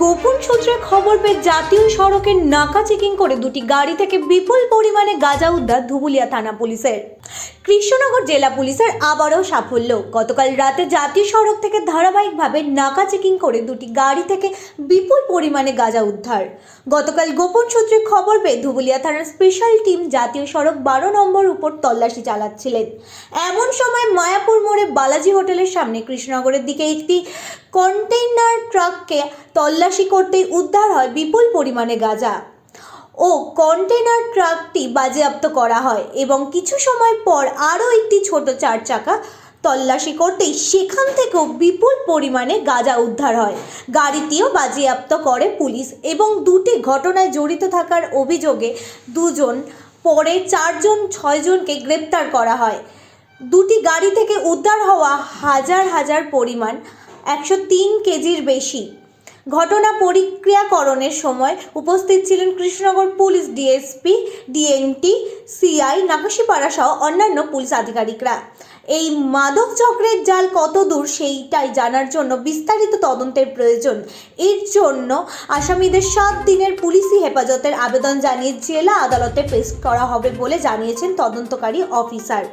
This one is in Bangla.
গোপন সূত্রে খবর পেয়ে জাতীয় সড়কের নাকা চেকিং করে দুটি গাড়ি থেকে বিপুল পরিমাণে গাঁজা উদ্ধার ধুবুলিয়া থানা পুলিশের। কৃষ্ণনগর জেলা পুলিশের আবারও সাফল্য। গতকাল রাতে জাতীয় সড়ক থেকে ধারাবাহিকভাবে নাকা চেকিং করে দুটি গাড়ি থেকে বিপুল পরিমাণে গাঁজা উদ্ধার। গতকাল গোপন সূত্রে খবর পেয়ে ধুবুলিয়া থানার স্পেশাল টিম জাতীয় সড়ক বারো নম্বর উপর তল্লাশি চালাচ্ছিলেন। এমন সময় মায়াপুর মোড়ে বালাজি হোটেলের সামনে কৃষ্ণনগরের দিকে একটি কন্টেইনার ট্রাককে তল্লাশি করতেই উদ্ধার হয় বিপুল পরিমাণে গাঁজা। ও কন্টেনার ট্রাকটি বাজেয়াপ্ত করা হয় এবং কিছু সময় পর আরও একটি ছোট চার চাকা তল্লাশি করতেই সেখান থেকেও বিপুল পরিমাণে গাঁজা উদ্ধার হয়। গাড়িটিও বাজেয়াপ্ত করে পুলিশ এবং দুটি ঘটনায় জড়িত থাকার অভিযোগে দুজন, পরে চারজন, ছয়জনকে গ্রেপ্তার করা হয়। দুটি গাড়ি থেকে উদ্ধার হওয়া হাজার হাজার পরিমাণ, একশো তিন কেজির বেশি ঘটনা পরিক্রিয়াকরণের সময় উপস্থিত ছিলেন Krishnanagar police DSP DNT CI, Nakashipara সহ অন্যান্য পুলিশ আধিকারিকরা। এই মাদক চক্রের জাল কত দূর সেইটাই জানার জন্য বিস্তারিত তদন্তের প্রয়োজন। এর জন্য আসামিদের সাত দিনের পুলিশি হেফাজতের আবেদন জানিয়ে জেলা আদালতে পেশ করা হবে বলে জানিয়েছেন তদন্তকারী অফিসার।